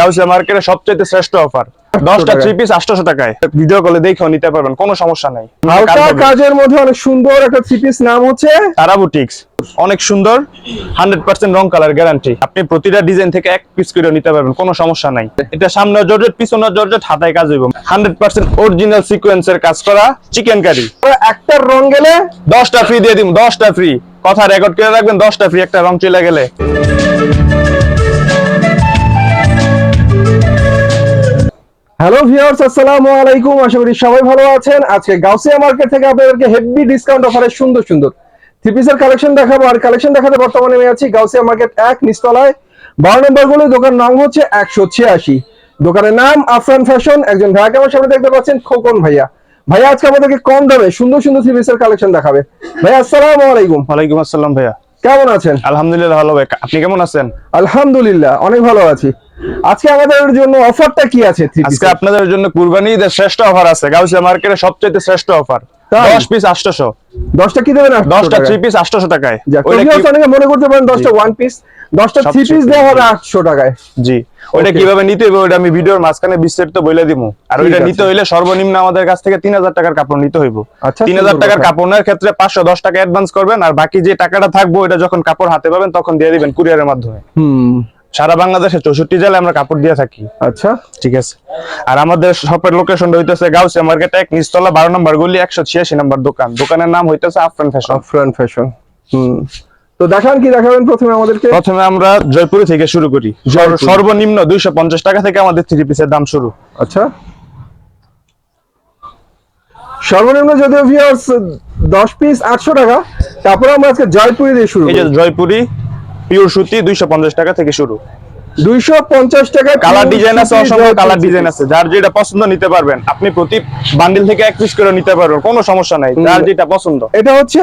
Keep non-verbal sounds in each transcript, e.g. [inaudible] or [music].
গাউসিয়া মার্কেটে সবচেয়ে শ্রেষ্ঠ অফার। দশটা থ্রি পিস আটশো টাকায়। ভিডিও কলে দেখেও নিতে পারবেন কোনো সমস্যা নাই। হালকা কাজের মধ্যে অনেক সুন্দর একটা থ্রি পিস নাম হচ্ছে তারা বুটিক্স অনেক সুন্দর হান্ড্রেড পার্সেন্ট রং কালার গ্যারান্টি আপনি প্রতিটা ডিজাইন থেকে এক পিস করে নিতে পারবেন কোনো সমস্যা নাই। এটা সামনে জর্জেট পিছনে জর্জেট হাতায় কাজ হইব। হান্ড্রেড পার্সেন্ট অরিজিনাল সিকোয়েন্সের কাজ করা চিকেন কারি একটা রং গেলে দশটা ফ্রি দিয়ে দিব দশটা ফ্রি কথা রেকর্ড করে রাখবেন দশটা ফ্রি একটা রং চলে গেলে। হ্যালো ভিউয়ার্স আসসালামু আলাইকুম। আশা করি সবাই ভালো আছেন। আজকে গাউসিয়া মার্কেট থেকে আপনাদেরকে হেভি ডিসকাউন্ট অফারে সুন্দর সুন্দর থ্রি পিসের কালেকশন দেখাবো। আর কালেকশন দেখাতে বর্তমানে আমি আছি গাউসিয়া মার্কেট এক নিস্তলায় বারো নম্বরগুলো দোকান নাম হচ্ছে একশো ছিয়াশি। দোকানের নাম আফরান ফ্যাশন। একজন ভাইয়াকে আমার সামনে দেখতে পাচ্ছেন খোকন ভাইয়া। ভাইয়া আজকে আমাদেরকে কম দামে সুন্দর সুন্দর থ্রি পিসের কালেকশন দেখাবে। ভাইয়া আসসালামু আলাইকুম। ওয়ালাইকুম আসসালাম ভাইয়া। কেমন আছেন? আলহামদুলিল্লাহ ভালো ভাই। আপনি কেমন আছেন? আলহামদুলিল্লাহ অনেক ভালো আছি। আজকে আমাদের জন্য অফারটা কি আছে আজকে আপনাদের জন্য কুরবানি ঈদের শ্রেষ্ঠ অফার আছে। গাউসিয়া মার্কেটে সবচেয়ে শ্রেষ্ঠ অফার। দশ পিস আটশোশো। দশটা কি দেবেন? দশটা থ্রি পিস আটশোশো টাকায়। অনেকে মনে করতে পারেন দশটা ওয়ান পিস দশটা থ্রি পিস দেওয়া হবে আটশো টাকায়। জি। ওইটা কীভাবে নিতে হবে ওইটা আমি ভিডিওর মাঝখানে বিস্তারিত বলে দিব। আর ওইটা নিতে হইলে সর্বনিম্ন আমাদের কাছ থেকে তিন হাজার টাকার কাপড় নিতে হইব। আচ্ছা, তিন হাজার টাকার কথা। কাপড় নেওয়ার ক্ষেত্রে পাঁচশো দশ টাকা অ্যাডভান্স করবেন আর বাকি যে টাকাটা থাকব ওইটা যখন কাপড় হাতে পাবেন তখন দিয়ে দিবেন কুরিয়ারের মাধ্যমে। হুম। সারা বাংলাদেশে চৌষট্টি জেলায় আমরা কাপড় দিয়ে থাকি। আচ্ছা। ঠিক আছে? আর আমাদের শপের লোকেশনটা হইতেছে গাউসিয়া মার্কেট এক নিচতলা বারো নম্বর গলি একশো ছিয়াশি নম্বর দোকান। দোকানের নাম হইতেছে আফরান ফ্যাশন আফরান ফ্যাশন হুম। তো দেখান কি দেখাবেন প্রথমে আমাদেরকে? প্রথমে আমরা জয়পুরি থেকে শুরু করি। সর্বনিম্ন দুইশো পঞ্চাশ টাকা থেকে আমাদের থ্রি পিসের দাম শুরু। আচ্ছা। সর্বনিম্ন যদিও ভিউয়ার্স দশ পিস আটশো টাকা তারপরে আমরা আজকে জয়পুরি দিয়ে শুরু জয়পুরি পিওর সুতি দুইশো পঞ্চাশ টাকা থেকে শুরু। দুইশো পঞ্চাশ টাকা কালার ডিজাইন আছে অসংখ্য কালার ডিজাইন আছে। যার যেটা পছন্দ নিতে পারবেন। আপনি প্রতি বান্ডিল থেকে এক পিস করে নিতে পারবেন কোনো সমস্যা নাই। যার যেটা পছন্দ। এটা হচ্ছে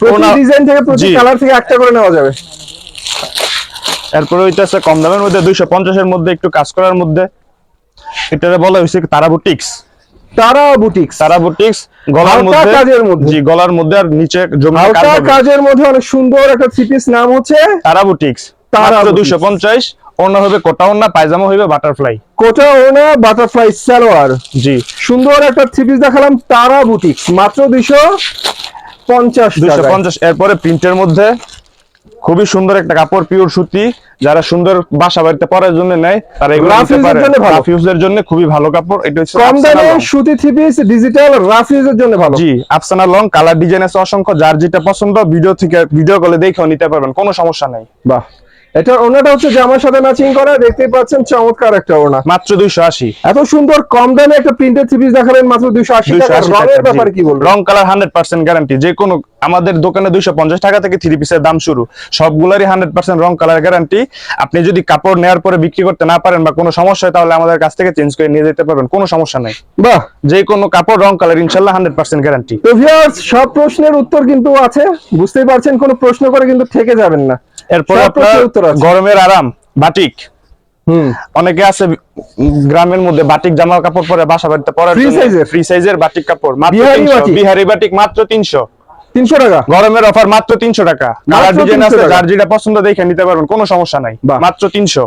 প্রতি ডিজাইন থেকে প্রতি কালার থেকে একটা করে নেওয়া যাবে। এরপরে হইতেছে কম দামের মধ্যে দুইশো পঞ্চাশের মধ্যে একটু কাজ করার মধ্যে। এটারে বলা হয়েছে তারা বুটিক্স তারা বুটিক্স তারা বুটিক্স গলার মধ্যে। কাজের মধ্যে। জি গলার মধ্যে আর নিচে হালকা কাজের মধ্যে অনেক সুন্দর একটা থ্রি পিস নাম হচ্ছে তারা বুটিক্স তারা মাত্র বুটিক্স। দুইশো পঞ্চাশ অন্য হবে কোটা অন্য পায়জামা হইবে বাটারফ্লাই কোটা ওনা বাটারফ্লাই সালোয়ার। জি। সুন্দর একটা থ্রি পিস দেখালাম তারা বুটিক্স মাত্র দুইশো পঞ্চাশ দুইশো টাকায়। পঞ্চাশ এরপরে প্রিন্টের মধ্যে। খুবই সুন্দর একটা কাপড় পিওর সুতি। যারা সুন্দর বাসা বাড়িতে পরার জন্য নেয় তারা এগুলো পারে। জন্য খুবই ভালো কাপড়। এটা হচ্ছে কম দামে সুতি থ্রি পিস ডিজিটাল রাফ ইউজের জন্য ভালো। জি আফসানা লং কালার ডিজাইন আছে অসংখ্য। যার যেটা পছন্দ ভিডিও থেকে ভিডিও কলে দেখেও নিতে পারবেন। কোনো সমস্যা নাই। বাহ। এটা ওনাটা হচ্ছে জামার সাথে ম্যাচিং করা দেখতেই পাচ্ছেন চমৎকার একটা ওনা মাত্র দুইশো আশি। এত সুন্দর কম দামে একটা প্রিন্টেড থ্রি পিস দেখালেন মাত্র দুইশো আশি টাকা। রঙের ব্যাপারে কি বলব রং কালার হান্ড্রেড পার্সেন্ট গ্যারান্টি যে কোনো আমাদের দোকানে দুইশো পঞ্চাশ টাকা থেকে থ্রি পিসের দাম শুরু। সবগুলারই হান্ড্রেড পার্সেন্ট রং কালার গ্যারান্টি আপনি যদি কাপড় নেওয়ার পরে বিক্রি করতে না পারেন বা কোনো সমস্যা হয় তাহলে আমাদের কাছ থেকে চেঞ্জ করে নিয়ে যেতে পারবেন। কোনো সমস্যা নাই। বাহ! যে কোনো কাপড় রং কালার ইনশাল্লাহ হান্ড্রেড পার্সেন্ট গ্যারান্টি তো ভিউয়ার্স সব প্রশ্নের উত্তর কিন্তু আছে। বুঝতেই পারছেন কোনো প্রশ্ন করে কিন্তু থেকে যাবেন না। এরপর আপনার গরমের আরাম বাটিক। অনেকে আছে গ্রামের মধ্যে বাটিক জামা কাপড় পরে বাসা বাড়িতে size ফ্রি সাইজের বাটিক কাপড় মাত্র বিহারি বাটিক? মাত্র তিনশো। তিনশো টাকা? গরমের অফার মাত্র তিনশো টাকা। কালার ডিজাইন আছে যার যেটা পছন্দ দেখে নিতে পারবেন কোনো সমস্যা নাই। মাত্র তিনশো।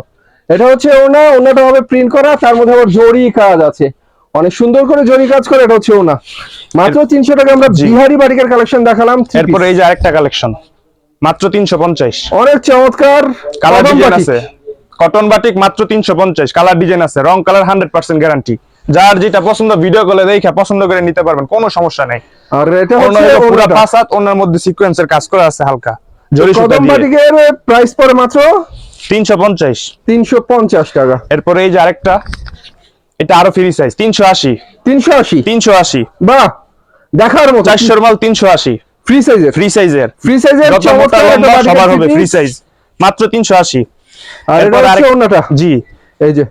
এটা হচ্ছে ওনা ওনাটা হবে প্রিন্ট করা তার মধ্যে আবার জরি কাজ আছে। অনেক সুন্দর করে জরি কাজ করে এটা হচ্ছে ওনা। মাত্র তিনশো টাকা আমরা বিহারি বাটিকের কালেকশন দেখালাম। এরপরে এই যে আরেকটা কালেকশন মাত্র তিনশো পঞ্চাশ। অনেক চমৎকার কালার ডিজাইন আছে। কটন বাটিক মাত্র তিনশো পঞ্চাশ কালার ডিজাইন আছে। রং কালার হান্ড্রেড পার্সেন্ট গ্যারান্টি যার যেটা পছন্দ ভিডিও কলে দেখে পছন্দ করে নিতে পারবেন কোনো সমস্যা নেই। আর এটা হচ্ছে পুরো ওনাটা। পাঁচ হাত অন্যের মধ্যে সিকোয়েন্সের কাজ করা আছে হালকা। জরি সুতা কদম দিয়ে। প্রাইস পড়ে মাত্র তিনশো পঞ্চাশ। তিনশো পঞ্চাশ টাকা। এরপরে এই যে আরেকটা এটা আরও ফ্রি সাইজ তিনশো আশি। তিনশো আশি? তিনশো আশি। বাহ দেখার মতো। চারশোর মাল তিনশো আশি। ফ্রি সাইজের ফ্রি সাইজের ফ্রি সাইজের সবার হবে ফ্রি সাইজ মাত্র তিনশো আশি। আর এটা হচ্ছে জি। এই যে।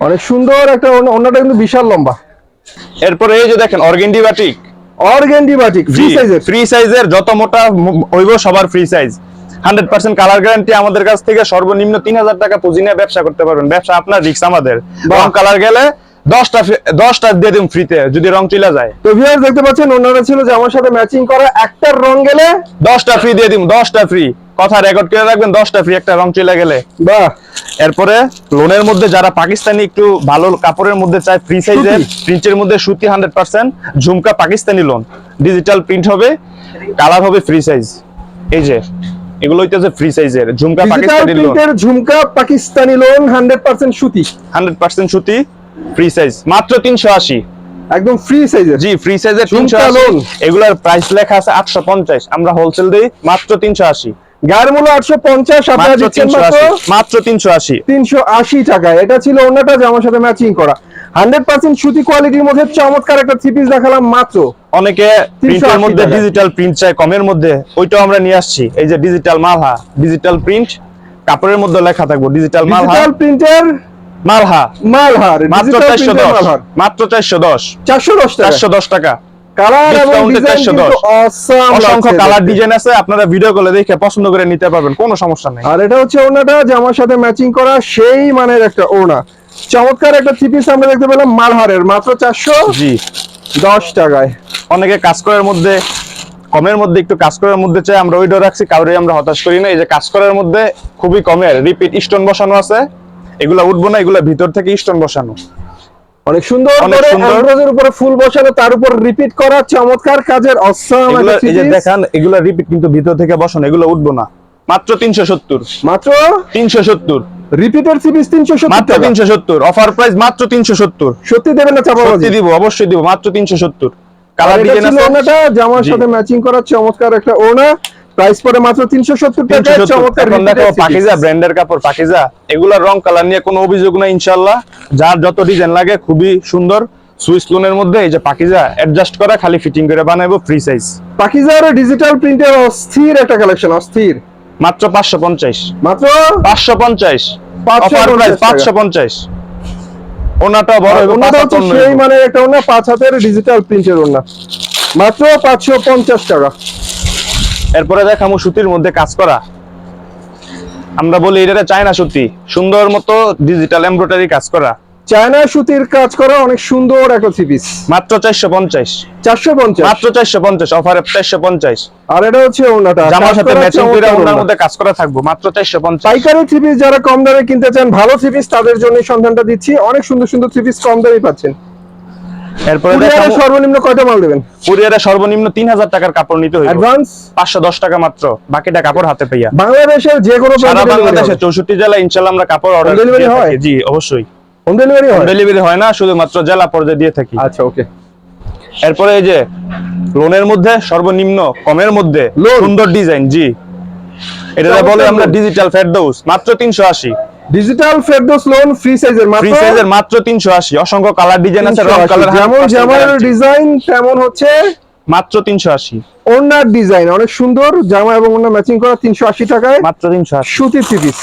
অনেক সুন্দর একটা কিন্তু বিশাল লম্বা। এরপরে এই যে দেখেন organdy batik organdy batik free সাইজের ফ্রি সাইজের যত মোটা হইব সবার free size hundred percent colour guarantee আমাদের কাছ থেকে সর্বনিম্ন তিন হাজার টাকা পুঁজি নিয়ে ব্যবসা করতে পারবেন। ব্যবসা আপনার রিক্স আমাদের। কালার গেলে দশটা দশটা দিয়ে দিন ফ্রিতে যদি রং চলে যায়। তো ভিউয়ার্স দেখতে পাচ্ছেন ওনারা ছিল যে আমার সাথে ম্যাচিং করা একটার রং গেলে দশটা ফ্রি দিয়ে দিন দশটা ফ্রি কথা রেকর্ড করে রাখবেন দশটা ফ্রি একটা রং চলে গেলে। বাহ। এরপরে লোনের মধ্যে যারা পাকিস্তানি একটু ভালো কাপড়ের মধ্যে চায় ফ্রি সাইজের। প্রিন্টের মধ্যে সুতি hundred percent jhumka Pakistani lawn digital print হবে কালার হবে ফ্রি সাইজ এই যে এগুলো হইতেছে ফ্রি সাইজের jhumka Pakistani lawn jhumka Pakistani lawn hundred percent সুতি। হান্ড্রেড পার্সেন্ট সুতি। ফ্রি সাইজ মাত্র তিনশো আশি। একদম ফ্রি সাইজের জি ফ্রি সাইজের ঝুমকা তিনশো loan। এগুলার প্রাইস লেখা আছে আটশো পঞ্চাশ। আমরা হোলসেল দিই মাত্র তিনশো আশি। গায়ের মূল্য আটশো পঞ্চাশ আপনারা দিচ্ছেন মাত্র মাত্র তিনশো আশি। তিনশো আশি টাকায় এটা ছিল অন্যটা আমার সাথে ম্যাচিং করা। হান্ড্রেড পার্সেন্ট সুতি কোয়ালিটির মধ্যে চমৎকার একটা থ্রি পিস দেখালাম মাত্র। অনেকে প্রিন্টের মধ্যে ডিজিটাল প্রিন্ট চাই কমের মধ্যে। ওইটাও আমরা নিয়ে আসছি। এই যে ডিজিটাল মালহা ডিজিটাল প্রিন্ট কাপড়ের মধ্যে লেখা থাকব ডিজিটাল মালহা। ডিজিটাল প্রিন্টের মালহা। মাত্র মাত্র টাকা। টাকা। কালার এবং ডিজাইন কিন্তু অসংখ্য কালার ডিজাইন আছে আপনারা ভিডিও কলে দেখে পছন্দ করে নিতে পারবেন কোনো সমস্যা নেই। আর এটা হচ্ছে ওনাটা যে আমার সাথে ম্যাচিং করা সেই মানের একটা ওনা চমৎকার একটা থ্রি পিস আমরা দেখতে পেলাম মালহারের মাত্র চারশো জি। দশ টাকায়। অনেকে কাজ করার মধ্যে কমের মধ্যে একটু কাজ করার মধ্যে চাই আমরা ওইটা রাখছি কাউরে আমরা হতাশ করি না। এই যে কাজ করার মধ্যে খুবই কমের রিপিট স্টোন বসানো আছে। এগুলা উঠবো না এগুলা ভিতর থেকে স্টোন বসানো। অনেক সুন্দর করে। এমব্রয়ডারির উপরে ফুল বসানো তার উপর রিপিট করা চমৎকার কাজের অসাম এই যে দেখান এগুলা রিপিট কিন্তু ভিতর থেকে বসানো এগুলো উঠবো না। মাত্র তিনশো সত্তর। মাত্র? তিনশো সত্তর। রিপিটের থ্রি পিস তিনশো সত্তর মাত্র টাকা। তিনশো সত্তর। অফার প্রাইস মাত্র তিনশো সত্তর। সত্যি দেবেন না চাপাবাজি সত্যি দিব অবশ্যই দিব মাত্র তিনশো সত্তর। আর কালার ডিজাইন আছে? ওনাটা জামার সাথে ম্যাচিং করা চমৎকার একটা ওনা প্রাইস পড়ে মাত্র তিনশো সত্তর টাকা। চমৎকার। পাকিজা ব্র্যান্ডের কাপড় পাকিজা এগুলা রং কালার নিয়ে কোনো অভিযোগ ইনশাআল্লাহ। যার যত ডিজাইন লাগে খুবই সুন্দর সুইস লোনের মধ্যে এই যে পাকিজা অ্যাডজাস্ট করা খালি ফিটিং করে বানাবো ফ্রি সাইজ পাকিজার ডিজিটাল প্রিন্টের অস্থির একটা কালেকশন অস্থির। মাত্র 550 ওনাটা বড় ওনাটা হচ্ছে 555 সেই মানে একটা ওনা পাঁচ হাতের ডিজিটাল প্রিন্টের ওনা মাত্র পাঁচশো পঞ্চাশ টাকা। এরপরে দেখামু সুতির মধ্যে কাজ করা। আমরা বলি এটা চায়না সুতি সুন্দর মতো ডিজিটাল এমব্রয়ডারি কাজ করা। চায়না সুতির কাজ করা অনেক সুন্দর একটা থ্রি পিস মাত্র চারশো পঞ্চাশ। চারশো পঞ্চাশ? মাত্র চারশো পঞ্চাশ অফারে চারশো পঞ্চাশ। আর এটা হচ্ছে ওনাটা। জামার সাথে ম্যাচিং করে ওনার মধ্যে কাজ করা থাকব মাত্র চারশো পঞ্চাশ। পাইকারি থ্রি পিস যারা কম দামে কিনতে চান ভালো থ্রি পিস তাদের জন্য সন্ধানটা দিচ্ছি। অনেক সুন্দর সুন্দর থ্রি পিস কম দামে পাচ্ছেন। এরপরে সর্বনিম্ন কয়টা মাল দেবেন? কুরিয়ারে সর্বনিম্ন তিন হাজার টাকার কাপড় নিতে হইব। অ্যাডভান্স পাঁচশো দশ টাকা মাত্র। বাকিটা কাপড় হাতে বাংলাদেশের যে কোনো সারা বাংলাদেশে জেলা আমরা কাপড় অর্ডার Home হয়? জি অবশ্যই। হোম ডেলিভারি হয়? ডেলিভারি হয় না শুধুমাত্র জেলা পর্যায়ে দিয়ে থাকি। আচ্ছা ওকে। এরপরে এই যে লোনের মধ্যে সর্বনিম্ন কমের মধ্যে সুন্দর ডিজাইন জি। এটা বলে আমরা। ডিজিটাল ফেরদৌস মাত্র তিনশো আশি। ডিজিটাল ফেরদৌস লোন ফ্রি সাইজের মাত্র ফ্রি সাইজের মাত্র তিনশো আশি। অসংখ্য কালার ডিজাইন আছে রং কালার যেমন জামার ডিজাইন তেমন হচ্ছে মাত্র তিনশো আশি। ওনার ডিজাইন অনেক সুন্দর জামা এবং ওনার ম্যাচিং করা তিনশো আশি টাকায়। মাত্র তিনশো আশি। সুতি থ্রি পিস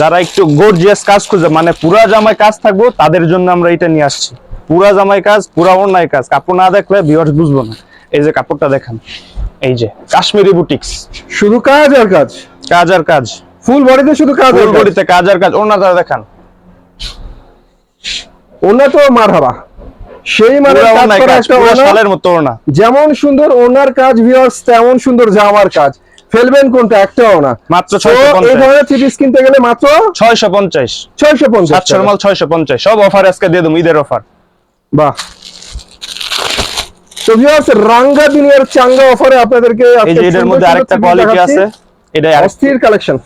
যারা একটু গর্জিয়াস কাজ খুঁজে মানে পুরা জামায় কাজ থাকব তাদের জন্য আমরা এটা নিয়ে আসছি। পুরা জামায় কাজ পুরা অন্যায় কাজ। কাপড় না দেখলে ভিউয়ার্স বুঝব না। এই যে কাপড়টা দেখান। এই যে কাশ্মীরি বুটিক্স শুধু কাজ আর কাজ। কাজ আর কাজ। ফুল বডিতে শুধু কাজ। ফুল বডিতে কাজ। আর কাজ ওনাটা দেখান। ওনা তো মারহাবা সেই মানে একটা শালের মতো ওনা যেমন সুন্দর ওনার কাজ ভিউয়ার্স তেমন সুন্দর জামার কাজ। ফেলবেন কোনটা? একটাও না মাত্র তো এই ধরনের থ্রি পিস কিনতে গেলে মাত্র ছয়শো পঞ্চাশ। ছয়শো পঞ্চাশ সাতশোর মাল ছয়শো পঞ্চাশ। সব অফার আজকে দিয়ে দেবো ঈদের অফার বাহ। তো ভিউয়ার্স রাঙ্গা দুনিয়ার চাঙ্গা অফারে আপনাদেরকে এই আজকে যে এটার মধ্যে আরেকটা কোয়ালিটি আছে। এটা অস্থির কালেকশন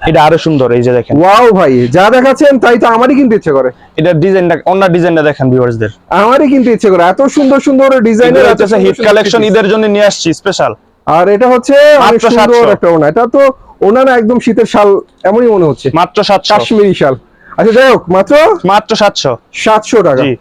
এটা আরও সুন্দর এই যে দেখেন। ওয়াও ভাই যা দেখাচ্ছেন তাই তো আমারই কিনতে ইচ্ছে করে। এটা ডিজাইনটা অন্য ডিজাইনটা দেখেন ভিউয়ার্সদের আমারই কিনতে ইচ্ছে করে এত সুন্দর সুন্দর ডিজাইনের হচ্ছে হিট কালেকশন ঈদের জন্য নিয়ে আসছি স্পেশাল আর এটা হচ্ছে অনেক মাত্র সুন্দর একটা ওনা এটা তো ওনা না একদম শীতের শাল এমনই মনে হচ্ছে। মাত্র সাতশো। কাশ্মীরি শাল। আচ্ছা যাই হোক মাত্র মাত্র সাতশো। সাতশো টাকা। জি।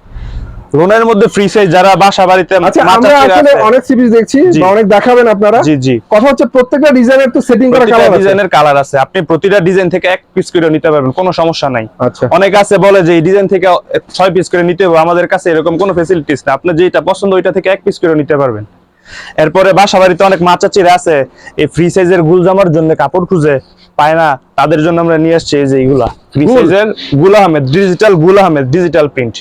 লোনের মধ্যে ফ্রি সাইজ যারা বাসা বাড়িতে আচ্ছা আমরা আসলে অনেক সিরিজ দেখছি বা অনেক দেখাবেন আপনারা। জি জি। কথা হচ্ছে প্রত্যেকটা ডিজাইনের তো সেটিং করা কালার আছে। ডিজাইনের কালার আছে। আপনি প্রতিটা ডিজাইন থেকে এক পিস করে নিতে পারবেন কোনো সমস্যা নাই। আচ্ছা। অনেক আছে বলে যে এই ডিজাইন থেকে ছয় পিস করে নিতে হবে আমাদের কাছে এরকম কোনো ফেসিলিটিস না। আপনি যেটা পছন্দ ওইটা থেকে এক পিস করে নিতে পারবেন। এরপরে বাসা বাড়িতে অনেক মাচা চিরা আছে এই ফ্রি সাইজের গুলজামার জন্য কাপড় খুঁজে। পায় না তাদের জন্য আমরা নিয়ে আসছি এই যে এইগুলা. Gul Ahmed digital Gul Ahmed digital print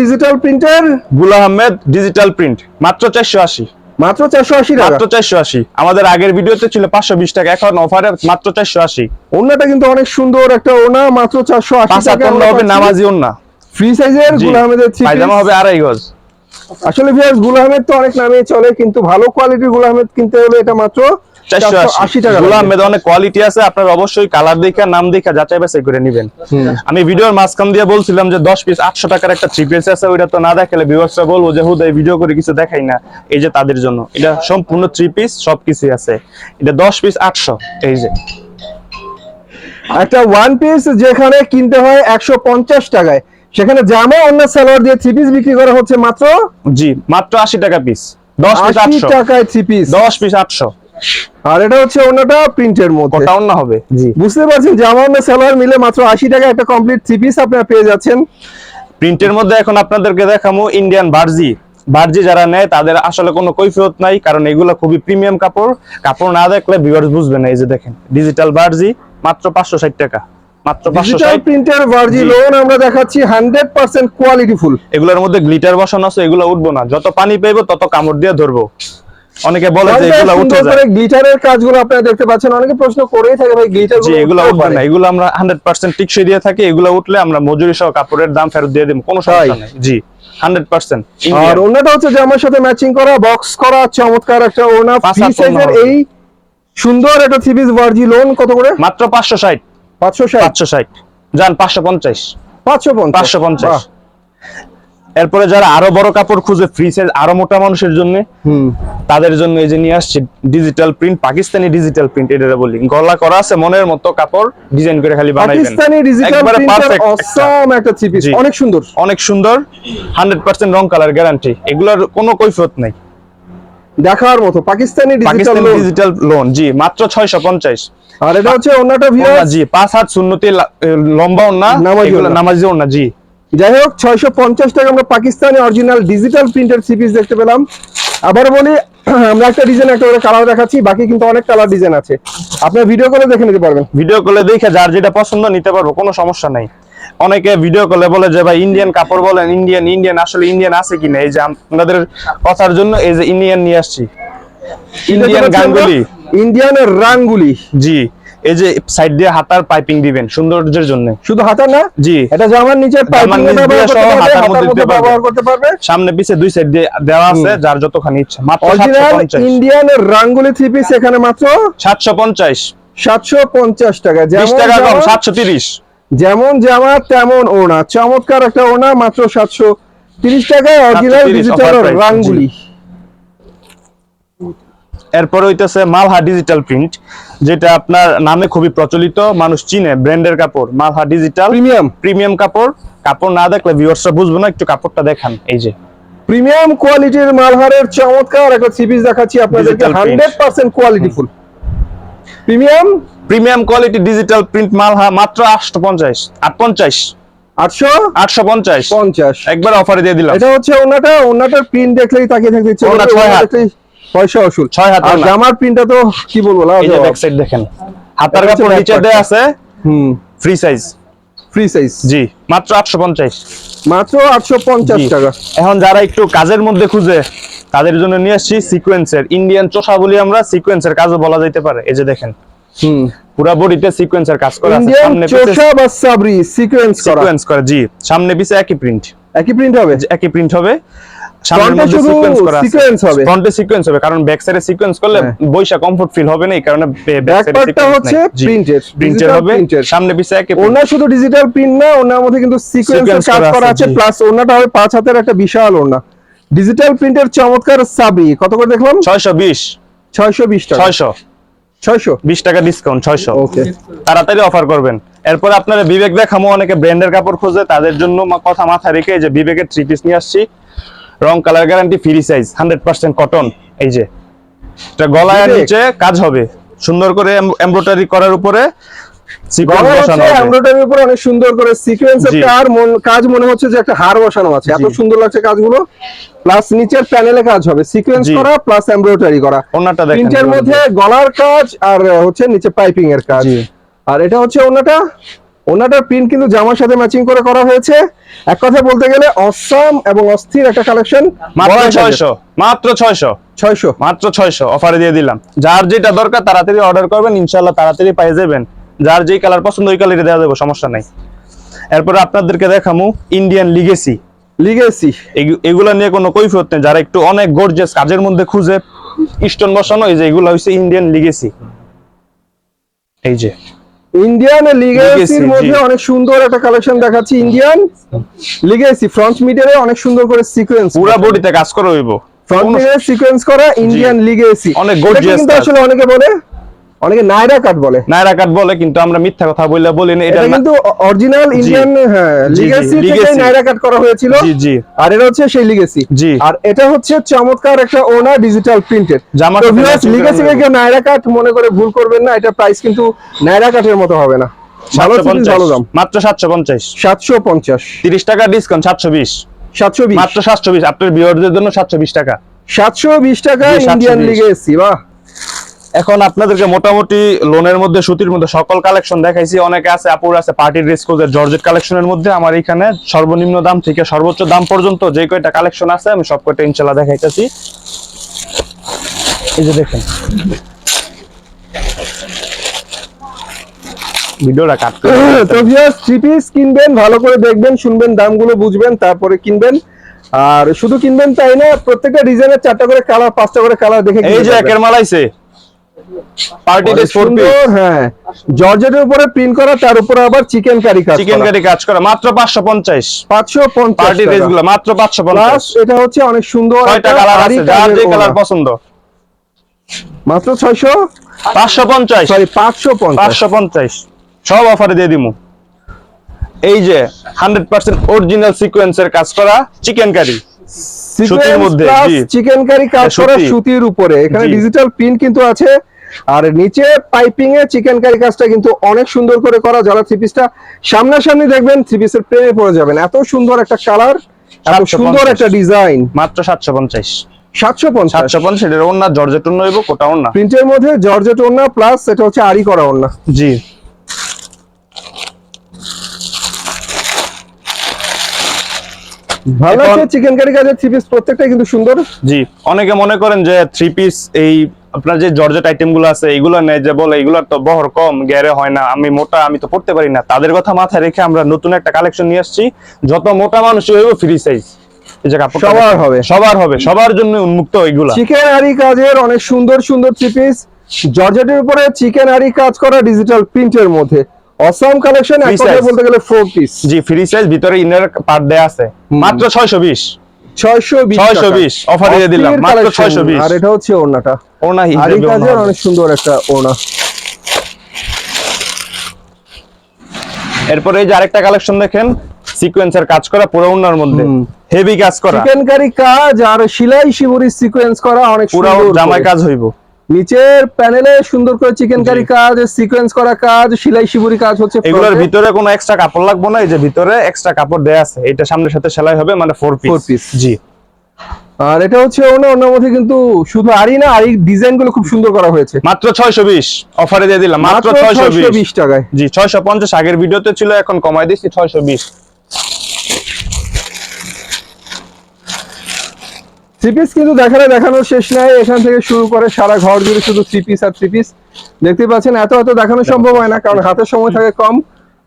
digital printer Gul Ahmed digital print মাত্র চারশো আশি। মাত্র চারশো আশি টাকা? মাত্র চারশো আশি। আমাদের আগের ভিডিওতে ছিল পাঁচশো বিশ টাকা এখন অফারে মাত্র চারশো আশি। ওনাটা কিন্তু অনেক সুন্দর একটা ওনা মাত্র চারশো আশি পাঁচ টাকা হবে নামাজি ওন্না ফ্রি সাইজের। গুল আহমেদের থ্রি পায়জামা হবে আড়াই গজ। আসলে ভিউয়ার্স গুল আহমেদ তো অনেক নামে চলে কিন্তু ভালো কোয়ালিটির গুল আহমেদ কিনতে হলে এটা মাত্র চারশো চারশো আশি আশি টাকা গুল লাগবে। আহমেদ অনেক কোয়ালিটি আছে আপনার অবশ্যই কালার দেখা নাম দেখা যাচাই বাছাই করে নেবেন। আমি ভিডিওর মাঝখান দিয়ে বলছিলাম যে দশ পিস আটশো টাকার একটা থ্রি পিস আছে ওইটা তো না দেখালে ভিউয়ার্সরা বলব যে ভিডিও করে কিছু দেখাই না। এই যে তাদের জন্য। এটা সম্পূর্ণ থ্রি পিস সবকিছুই আছে। এটা দশ পিস আটশো। এই যে। একটা ওয়ান পিস যেখানে কিনতে হয় একশো পঞ্চাশ টাকায়। সেখানে জামা অন্য সালোয়ার দিয়ে থ্রি পিস বিক্রি করা হচ্ছে মাত্র জি মাত্র আশি টাকা পিস দশ পিস আটশো। টাকায় থ্রি পিস দশ পিস আটশো। আর এটা হচ্ছে অন্যটা প্রিন্টের মধ্যে। ওটা হবে? জি। বুঝতে পারছেন জামা সালোয়ার মিলে মাত্র আশি টাকা একটা কমপ্লিট থ্রি পিস আপনারা পেয়ে যাচ্ছেন। প্রিন্টের মধ্যে এখন আপনাদেরকে দেখাবো ইন্ডিয়ান বার্জি। বার্জি যারা নেয় তাদের আসলে কোনো কৈফিয়ত নাই কারণ এগুলো খুবই প্রিমিয়াম কাপড়। কাপড় না দেখলে ভিউয়ার্স বুঝবে না এই যে দেখেন ডিজিটাল বার্জি মাত্র পাঁচশো ষাট টাকা। মাত্র প্রিন্টের ভার্জি লোন আমরা দেখাচ্ছি হান্ড্রেড পার্সেন্ট কোয়ালিটি ফুল এগুলোর মধ্যে গ্লিটার বসানো আছে এগুলো উঠবো না। যত পানি পেইবো তত কামড় দিয়ে ধরবো। অনেকে বলে যে এগুলো উঠে যায়। গ্লিটারের কাজগুলো আপনারা দেখতে পাচ্ছেন। অনেকে প্রশ্ন করেই থাকে ভাই গ্লিটারগুলো এগুলো উঠবে না। এগুলো আমরা 100% টিকসই দিয়ে থাকি। এগুলো উঠলে আমরা মজুরি সহ কাপড়ের দাম ফেরত দিয়ে দেব। কোনো সমস্যা নাই। জি 100% আর ওনাটা হচ্ছে যে আমার সাথে ম্যাচিং করা বক্স করা চমৎকার একটা ওনা ফ্রি সাইজের এই সুন্দর একটা থ্রিপিস ভার্জি লোন কত করে? মাত্র 560 560 560 যান 550 550 550 এরপরে যারা আরও বড় কাপড় খুঁজে ফ্রি সাইজ আরও মোটা মানুষের জন্য তাদের জন্য এই যে নিয়ে আসছে digital print Pakistani digital print এটা বলি। গলা করা আছে মনের মতো কাপড় ডিজাইন করে খালি বানাইবেন। পাকিস্তানি ডিজিটাল একটা। অসাম একটা থ্রি পিস অনেক সুন্দর। অনেক সুন্দর। হান্ড্রেড পার্সেন্ট রং কালার গ্যারান্টি এগুলোর কোনো কৈফিয়ত নাই। দেখার মতো Pakistani digital lawn digital lawn জি মাত্র ছয়শো পঞ্চাশ। আর এটা হচ্ছে ওনাটা ভিউ জি পাঁচ হাত এ, লম্বা না নামাজি ওড়না। নামাজি না জি। যাই হোক ছয়শো পঞ্চাশ টাকা আমরা পাকিস্তানি অরিজিনাল ডিজিটাল প্রিন্টের থ্রি পিস দেখতে পেলাম। আবার বলি [clears throat] আমরা একটা ডিজাইন একটা করে কালার দেখাচ্ছি বাকি কিন্তু অনেক কালার ডিজাইন আছে। আপনার ভিডিও করে দেখে নিতে পারবেন। ভিডিও কলে দেখে যার যেটা পছন্দ নিতে পারব কোনো সমস্যা নাই। অনেকে ভিডিও কলে বলে যে ভাই ইন্ডিয়ান কাপড় বলেন ইন্ডিয়ান ইন্ডিয়ান আসলে ইন্ডিয়ান আছে কিনা এই যে আপনাদের কথার জন্য এই যে ইন্ডিয়ান নিয়ে আসছি। ইন্ডিয়ান গাঙ্গুলি। ইন্ডিয়ান রাঙ্গুলি। জি। এই যে সাইড দিয়ে হাতার পাইপিং দিবেন সৌন্দর্যের জন্য। শুধু হাতার না? জি। এটা জামার নিচে পাইপিং হাতার মধ্যে। ব্যবহার করতে পারবে। সামনে পিছে দুই সাইড দিয়ে দেওয়া আছে যার যতখানি ইচ্ছা মাত্র original Indian Rangoli three piece এখানে মাত্র? সাতশো পঞ্চাশ। সাতশো পঞ্চাশ টাকা। বিশ যেমন টাকা কম জামা- সাতশো তিরিশ। যেমন জামা তেমন ওনা চমৎকার একটা ওনা মাত্র সাতশো তিরিশ টাকায় অরিজিনাল ডিজিটাল রাঙ্গুলি। এরপর হইতেছে মালহা ডিজিটাল প্রিন্ট যেটা আপনার নামে খুবই প্রচলিত মানুষ চিনে ব্র্যান্ডের কাপড় মালহা ডিজিটাল প্রিমিয়াম প্রিমিয়াম কাপড়। কাপড় না দেখলে ভিউয়ার্সরা বুঝবে না একটু কাপড়টা দেখান এই যে। প্রিমিয়াম কোয়ালিটির মালহারের চমৎকার একটা থ্রি পিস দেখাচ্ছি আপনাদেরকে Digital print. Hundred percent quality full premium premium quality digital print মালহা মাত্র আটশো পঞ্চাশ আট পঞ্চাশ আটশো? আটশো পঞ্চাশ। পঞ্চাশ। একবার অফারে দিয়ে দিলাম। এটা হচ্ছে ওনাটা ওনাটার প্রিন্ট দেখলেই তাকিয়ে থাকতে ইচ্ছে ওড়না করবে, ছয় ওড়না হাত। দেখলেই পয়সা অসুল ছয় হাত জামার প্রিন্টটা তো কি বলব এই যে ব্যাক সাইড দেখেন। হাতার কাপড় নিচে দেয়া আছে। হুম। ফ্রি সাইজ ফ্রি সাইজ জি মাত্র আটশো পঞ্চাশ। মাত্র আটশো পঞ্চাশ জি। টাকা। এখন যারা একটু কাজের মধ্যে খুঁজে তাদের জন্য নিয়ে আসছি সিকোয়েন্সের ইন্ডিয়ান চোষা বলি আমরা সিকোয়েন্সের কাজও বলা যেতে পারে। এই যে দেখেন। হুম। পুরা বডিতে সিকোয়েন্সের কাজ করা আছে। সামনে পিছে চোষা বা সাবরি সিকোয়েন্স করা। সিকোয়েন্স করা জি। সামনে পিছে একই প্রিন্ট একই প্রিন্ট হবে? একই প্রিন্ট হবে। সামনের Front এ মধ্যে শুধু সিকোয়েন্স করা আছে। sequence হবে। ফ্রন্টে সিকোয়েন্স হবে কারণ ব্যাক সাইডে সিকোয়েন্স করলে হ্যাঁ। কমফর্ট ফিল হবে না এই কারণে ব্যাক ব্যাক হচ্ছে প্রিন্টেড প্রিন্টের হবে সামনে পিছে একই ওনা শুধু ডিজিটাল প্রিন্ট না ওনার মধ্যে কিন্তু সিকোয়েন্সের কাজ করা করা আছে, আছে প্লাস ওনাটা হবে পাঁচ হাতের একটা বিশাল ওনা ডিজিটাল প্রিন্টের চমৎকার সাবরি কত করে দেখলাম? 620 ছয়শো বিশ টাকা। 600 ছয়শো? 20 টাকা ডিসকাউন্ট 600 ওকে তাড়াতাড়ি অফার করবেন। এরপর আপনারা বিবেক দেখামো অনেকে ব্র্যান্ডের কাপড় খোঁজে তাদের জন্য কথা মাথা রেখে যে বিবেকের থ্রি পিস নিয়ে আসছি। রং colour guarantee free size hundred percent cotton এই যে। এটা গলায় নিচে কাজ হবে। সুন্দর করে এমব্রয়ডারি করার উপরে। এমব্রয়ডারির অনেক সুন্দর করে। কাজ মনে হচ্ছে যে একটা হার বসানো আছে। এত সুন্দর লাগছে কাজগুলো। প্লাস নিচের প্যানেলে কাজ হবে। সিকোয়েন্স করা প্লাস এমব্রয়ডারি করা। ওনাটা দেখেন প্রিন্টের মধ্যে গলার কাজ আর হচ্ছে নিচে পাইপিং এর কাজ আর এটা হচ্ছে ওনাটা ওনাটার প্রিন্ট কিন্তু জামার সাথে ম্যাচিং করে করা হয়েছে। এক কথা বলতে গেলে অসাম এবং অস্থির একটা কালেকশন মাত্র ছয়শো মাত্র ছয়শো। ছয়শো। মাত্র ছয়শো অফারে দিয়ে দিলাম। যার যেটা দরকার তাড়াতাড়ি অর্ডার করবেন ইনশাল্লাহ তাড়াতাড়ি পাই যাবেন। যার যেই কালার পছন্দ ওই কালারই দেওয়া যাবে সমস্যা নাই। এরপরে আপনাদেরকে দেখামু ইন্ডিয়ান লিগেসি লিগেসি এগুলা নিয়ে কোনো কৈফিয়ত নেই। যারা একটু অনেক গর্জেস কাজের মধ্যে খুঁজে স্টোন বসানো এই যে এগুলো হচ্ছে ইন্ডিয়ান লিগেসি এই যে। ইন্ডিয়ান লিগেসির মধ্যে অনেক সুন্দর একটা কালেকশন দেখাচ্ছি ইন্ডিয়ান লিগেসি ফ্রন্ট মিডিয়ারে অনেক সুন্দর করে সিকোয়েন্স পুরো বডিতে কাজ করে হইব। ফ্রন্ট মিডিয়ারে সিকোয়েন্স করা ইন্ডিয়ান লিগেসি অনেক গর্জিয়াস কিন্তু আসলে অনেকে বলে অনেকে নাইরা কাট বলে। নায়রা কাট বলে কিন্তু আমরা মিথ্যা কথা বললে বলি না এটা কিন্তু অরিজিনাল ইন্ডিয়ান হ্যাঁ লিগেসি থেকে কাট করা হয়েছিল। জি জি। আর এটা হচ্ছে সেই লিগেসি জি। আর এটা হচ্ছে চমৎকার একটা ওনা ডিজিটাল প্রিন্টেড সাথে matching করে। লিগেসি নাইরা কাট মনে করে ভুল করবেন না এটা প্রাইস কিন্তু নাইরা কাটের মতো হবে না। মাত্র সাতশো পঞ্চাশ। সাতশো পঞ্চাশ। তিরিশ টাকা ডিসকাউন্ট সাতশো বিশ। সাতশো মাত্র সাতশো বিশ। আপনার বিয়ারদের জন্য সাতশো বিশ টাকা। সাতশো বিশ টাকা জি, 720 ইন্ডিয়ান লিগেসি বাহ। এখন আপনাদেরকে মোটামুটি লোনের মধ্যে সুতির মধ্যে সকল কালেকশন দেখাইছি। অনেকে আছে আপুর আছে পার্টি ড্রেস কোজের জর্জেট কালেকশনের মধ্যে। আমার এখানে সর্বনিম্ন দাম থেকে সর্বোচ্চ দাম পর্যন্ত যে কয়টা কালেকশন আছে আমি সব কয়টা ইনশাল্লাহ দেখাইতেছি। এই যে দেখেন। ভিডিওটা কাটতে তো ভিউয়ার্স থ্রি পিস কিনবেন ভালো করে দেখবেন শুনবেন দামগুলো বুঝবেন তারপরে কিনবেন। আর শুধু কিনবেন তাই না প্রত্যেকটা ডিজাইনের চারটা করে কালার পাঁচটা করে কালার দেখে এই যে একের মালাইছে পার্টি ড্রেস ফোর হ্যাঁ। জর্জেটের উপরে প্রিন্ট করা তার উপরে আবার চিকেন কারি কাজ চিকেন কারি। কাজ করা মাত্র পাঁচশো পঞ্চাশ। পাঁচশো পঞ্চাশ পার্টি ড্রেসগুলো মাত্র পাঁচশো প্লাস পঞ্চাশ এটা হচ্ছে অনেক সুন্দর একটা কালার আছে যার যে কালার পছন্দ। মাত্র ছয়শো? পাঁচশো পঞ্চাশ। সরি পাঁচশো পঞ্চাশ। পাঁচশো পঞ্চাশ। সব অফারে দিয়ে দিমু। এই যে হান্ড্রেড পার্সেন্ট অরিজিনাল সিকোয়েন্সের কাজ করা চিকেন কারি সুতির মধ্যে। চিকেন কারি কাজ করা সুতি। সুতির উপরে। এখানে ডিজিটাল প্রিন্ট কিন্তু আছে। আর নিচে পাইপিং এ চিকেন কারি কাজটা কিন্তু অনেক সুন্দর করে করা যারা থ্রি পিসটা সামনাসামনি দেখবেন থ্রি পিসের প্রেমে পড়ে যাবেন। এত সুন্দর একটা কালার এত সুন্দর একটা ডিজাইন মাত্র সাতশো পঞ্চাশ। সাতশো পঞ্চাশ। সাতশো পঞ্চাশ এটার ওনা জর্জেট ওনা হইব কোটা ওনা প্রিন্টের মধ্যে জর্জেট প্লাস এটা হচ্ছে করা জি। ভালো চিকেন কারি কাজের থ্রি পিস প্রত্যেকটা কিন্তু সুন্দর। জি অনেকে মনে করেন যে থ্রি পিস এই আপনার যে জর্জেট আইটেমগুলো আছে এগুলো নেই যে বলে এগুলোর তো বহর কম গ্যারে হয় না আমি মোটা আমি তো পড়তে পারি না। তাদের কথা মাথায় রেখে আমরা নতুন একটা কালেকশন নিয়ে আসছি। যত মোটা মানুষ হইব ফ্রি সাইজ সবার হবে। সবার হবে সবার জন্য উন্মুক্ত এগুলা। চিকেন আরি কাজের অনেক সুন্দর সুন্দর থ্রি পিস জর্জেটের উপরে চিকেন আরি কাজ করা ডিজিটাল প্রিন্টের মধ্যে। অসাম কালেকশন এক কথায় বলতে গেলে ফোর পিস জি ফ্রি সাইজ ভিতরে ইনার পার্ট দেয়া আছে। মাত্র ছয়শো বিশ। ছয়শো বিশ 620 offer দিয়ে দিলাম, মাত্র 620 আর এটা হচ্ছে ওনা হিসেবে ওনা অনেক সুন্দর একটা ওড়না। এরপরে এই যে আরেকটা কালেকশন দেখেন সিকোয়েন্সের কাজ করা পুরো ওনার মধ্যে। হেভি কাজ করা। চিকেন কারি কাজ আর সেলাই শিবুরি সিকোয়েন্স করা অনেক পুরো জামাই কাজ হইব। নিচের প্যানেলে সুন্দর করে চিকেন কারি কাজ সিকোয়েন্স করা কাজ সেলাই শিবুরি কাজ হচ্ছে এগুলোর ভিতরে কোনো এক্সট্রা কাপড় লাগবে না এই যে ভিতরে এক্সট্রা কাপড় দেয়া আছে। এটা সামনের সাথে সেলাই হবে মানে ফোর পিস Four piece। জি। আর এটা হচ্ছে ওনা ওনার মধ্যে কিন্তু শুধু আরি না আরি ডিজাইনগুলো খুব সুন্দর করা হয়েছে। মাত্র ছয়শো বিশ অফারে দিয়ে দিলাম মাত্র মাত্র ছয়শো ছয়শো বিশ বিশ টাকায়। জি ছয়শো পঞ্চাশ আগের ভিডিওতে ছিল এখন কমাই দিচ্ছি ছয়শো বিশ। কিন্তু দেখানোর শেষ নাই এখান থেকে শুরু করে সারা ঘর জুড়ে শুধু আর থ্রি পিস দেখতে পাচ্ছেন এত এত দেখানো সম্ভব হয় না কারণ হাতের সময় থাকে কম।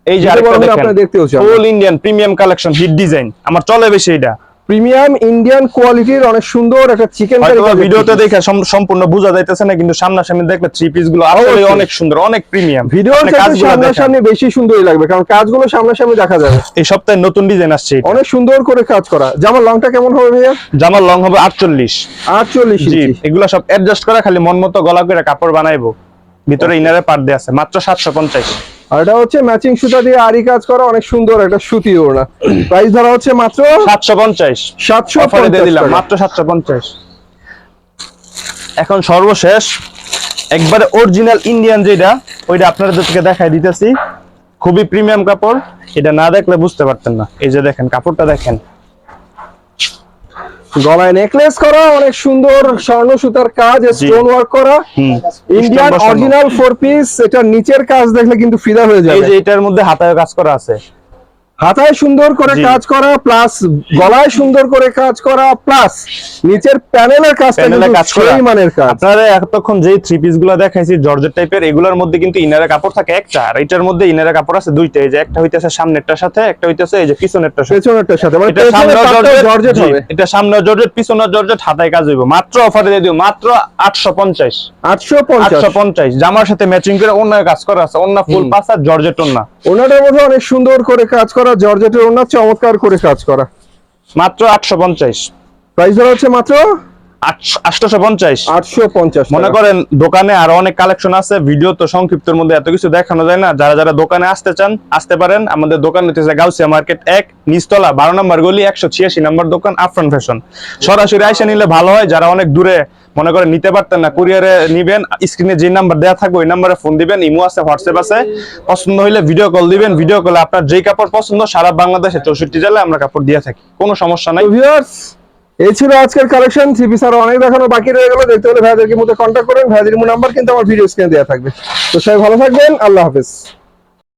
এই যে আপনারা দেখতেও full Indian premium collection hit design আমার চলে বেশি এটা। প্রিমিয়াম ইন্ডিয়ান কোয়ালিটির অনেক সুন্দর একটা চিকেন বা ভিডিওতে দেখে সম্পূর্ণ বোঝা যাইতেছে না কিন্তু সামনাসামনি দেখলে থ্রি পিসগুলো আসলে অনেক সুন্দর অনেক প্রিমিয়াম ভিডিওর চাইতে সামনাসামনি বেশি সুন্দরই লাগবে কারণ কাজগুলো সামনাসামনি দেখা যাবে। এই সপ্তাহে নতুন ডিজাইন আসছে অনেক সুন্দর করে কাজ করা। জামার লংটা কেমন হবে ভাইয়া? জামার লং হবে আটচল্লিশ। আটচল্লিশ জি ইঞ্চি। এগুলো সব অ্যাডজাস্ট করা খালি মন মতো গলা করে কাপড় বানাইবো। ভিতরে ইনারে পাট দেয়া আছে মাত্র সাতশো পঞ্চাশ। আর এটা হচ্ছে ম্যাচিং সুতা দিয়ে আরি কাজ করা অনেক সুন্দর একটা সুতি ওড়না। প্রাইস ধরা হচ্ছে মাত্র সাতশো পঞ্চাশ। সাতশো অফারে দিয়ে দিলাম মাত্র সাতশো পঞ্চাশ। এখন সর্বশেষ একবারে অরিজিনাল ইন্ডিয়ান যেটা ওইটা আপনাদেরকে দেখাই দিতেছি। খুবই প্রিমিয়াম কাপড় এটা না দেখলে বুঝতে পারতেন না। এই যে দেখেন কাপড়টা দেখেন। গলায় নেকলেস করা অনেক সুন্দর স্বর্ণ সুতার কাজ স্টোন ওয়ার্ক করা। ইন্ডিয়ান অরিজিনাল ফোর পিস এটা নিচের কাজ দেখলে কিন্তু ফিদা হয়ে যায় এই যে এটার মধ্যে হাতায় কাজ করা আছে। হাতায় সুন্দর করে কাজ করা প্লাস গলায় সুন্দর করে কাজ করা প্লাস নিচের প্যানেলের কাজটা কাজ করা। মানের কাজ। আপনারা এতক্ষণ যেই থ্রি পিসগুলো দেখাইছি জর্জেট টাইপের এগুলোর মধ্যে কিন্তু ইনারের কাপড় থাকে একটা আর এটার মধ্যে ইনারের কাপড় আছে দুইটা। এই যে একটা হইতেছে সামনেরটার সাথে একটা হইতেছে এই যে পিছনেরটার সাথে। পেছনেরটার সাথে মানে এটা সামনে জর্জেট। হবে। এটা সামনে জর্জেট পিছনে জর্জেট হাতায় কাজ হইব। মাত্র অফারে দিয়ে দিও মাত্র আটশো পঞ্চাশ। আটশো পঞ্চাশ। আটশো পঞ্চাশ। জামার সাথে ম্যাচিং করে অন্য কাজ করা আছে অন্য ফুল পাস আর জর্জেট অন্য ওনাটার মধ্যে অনেক সুন্দর করে কাজ করা জর্জেটের ওনার চমৎকার করে কাজ করা। মাত্র আটশো পঞ্চাশ। প্রাইস ধরা হচ্ছে মাত্র মনে করেন দোকানে আরও অনেক কালেকশন আছে ভিডিও তো সংক্ষিপ্তের মধ্যে এত কিছু দেখানো যায় না। যারা যারা দোকানে আসতে চান আসতে পারেন। আমাদের দোকান হচ্ছে গাউসিয়া মার্কেট এক নিচতলা বারো নম্বর গলি একশো ছিয়াশি নম্বর দোকান আফরান ফ্যাশন সরাসরি আইসা নিলে ভালো হয়। যারা অনেক দূরে মনে করেন নিতে পারতেন না কুরিয়ারে নিবেন স্ক্রিনে যে নাম্বার দেওয়া থাকবে ওই নাম্বারে ফোন দিবেন ইমো আছে হোয়াটসঅ্যাপ আছে। পছন্দ হইলে ভিডিও কল দিবেন। ভিডিও কলে আপনার যেই কাপড় পছন্দ সারা বাংলাদেশে চৌষট্টি জেলায় আমরা কাপড় দিয়ে থাকি। কোনো সমস্যা নাই। ভিউয়ার্স এই ছিল আজকের কালেকশন থ্রি পিস আর অনেক দেখানো বাকি রয়ে গেল। দেখতে হলে ভাইদেরকে মধ্যে কন্ট্যাক্ট করেন ভাইদের নাম্বার কিন্তু আমার ভিডিও স্ক্রিনে দেওয়া থাকবে। তো সবাই ভালো থাকবেন। আল্লাহ হাফেজ।